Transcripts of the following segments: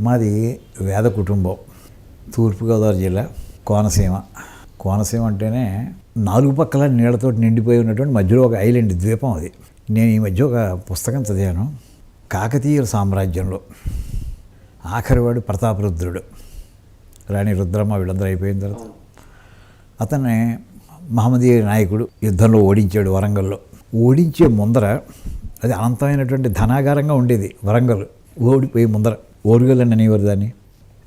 మాది వేద కుటుంబం. తూర్పుగోదావరి జిల్లా కోనసీమ. కోనసీమ అంటేనే నాలుగు పక్కల నీళ్ళతో నిండిపోయి ఉన్నటువంటి మధ్యలో ఒక ఐలాండ్ ద్వీపం అది. నేను ఈ మధ్య ఒక పుస్తకం చదివాను. కాకతీయుల సామ్రాజ్యంలో. ఆఖరివాడు ప్రతాపరుద్రుడు రాణి రుద్రమ్మ వీళ్ళందరూ అయిపోయిన తర్వాత అతన్ని మహమ్మదీయ నాయకుడు యుద్ధంలో ఓడించాడు వరంగల్లో. ఓడించే ముందర అది అనంతమైనటువంటి ధనాగారంగా ఉండేది వరంగల్. ఓడిపోయి ముందర. ఓరుగల్ అనేవారు దాన్ని.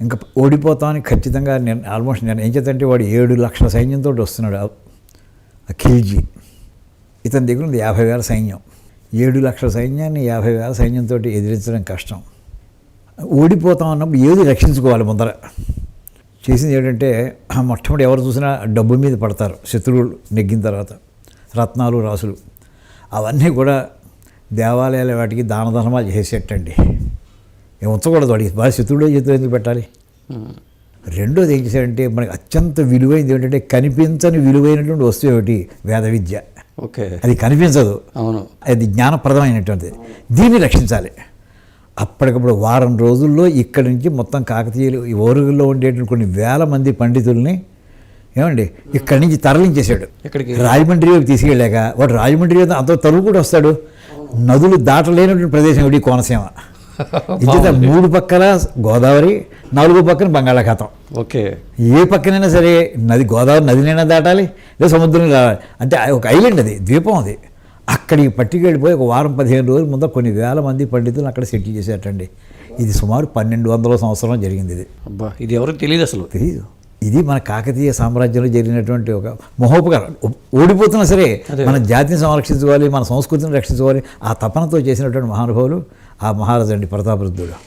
ఇంకా ఓడిపోతామని ఖచ్చితంగా నేను ఆల్మోస్ట్ నేను ఏం చేద్దంటే వాడు ఏడు లక్షల సైన్యంతో వస్తున్నాడు. ఆ- ఆ ఖిల్జీ. ఇతని దగ్గర ఉంది యాభై వేల సైన్యం. ఏడు లక్షల సైన్యాన్ని యాభై వేల సైన్యంతో ఎదిరించడం కష్టం. ఓడిపోతాం అన్నప్పుడు ఏది రక్షించుకోవాలి ముందర? చేసింది ఏంటంటే మొట్టమొదటి ఎవరు చూసినా డబ్బు మీద పడతారు. శత్రువులు నెగ్గిన తర్వాత. రత్నాలు రాసులు. అవన్నీ కూడా దేవాలయాల వాటికి దాన ధర్మాలు చేసేటండి. ఏం ఉంచకూడదు వాడికి. బాగా శత్రువుడే చేతులు ఎందుకు పెట్టాలి? రెండోది ఏం చేశాడంటే మనకి అత్యంత విలువైనది ఏంటంటే కనిపించని విలువైనటువంటి వస్తువు ఏమిటి? వేద విద్య. ఓకే. అది కనిపించదు. అవును. అది జ్ఞానప్రదమైనటువంటిది. దీన్ని రక్షించాలి. అప్పటికప్పుడు వారం రోజుల్లో ఇక్కడి నుంచి మొత్తం కాకతీయులు ఈ ఓరుగుల్లో ఉండేటువంటి కొన్ని వేల మంది పండితుల్ని ఏమండి ఇక్కడి నుంచి తరలించేశాడు. ఎక్కడికి? రాజమండ్రి వైపు తీసుకెళ్ళాక వాడు రాజమండ్రి అంత తరువు కూడా వస్తాడు. నదులు దాటలేనటువంటి ప్రదేశం ఒకటి కోనసీమ. ఇది మూడు పక్కల గోదావరి నాలుగో పక్కన బంగాళాఖాతం. ఓకే. ఏ పక్కనైనా సరే నది గోదావరి నదినైనా దాటాలి లేదా సముద్రం రావాలి అంటే ఒక ఐలాండ్ అది ద్వీపం అది. అక్కడికి పట్టుకెళ్ళిపోయి ఒక వారం పదిహేను రోజుల ముందు కొన్ని వేల మంది పండితులు అక్కడ సెటిల్ చేసేటండి. ఇది సుమారు పన్నెండు వందల సంవత్సరం జరిగింది ఇది. అబ్బా ఇది ఎవరికి తెలియదు అసలు? తెలియదు ఇది మన కాకతీయ సామ్రాజ్యంలో జరిగినటువంటి ఒక మహోపకారం. ఓడిపోతున్నా సరే మన జాతిని సంరక్షించుకోవాలి మన సంస్కృతిని రక్షించుకోవాలి ఆ తపనతో చేసినటువంటి మహానుభావులు ఆ మహారాజు అండి ప్రతాపరుద్రుడు.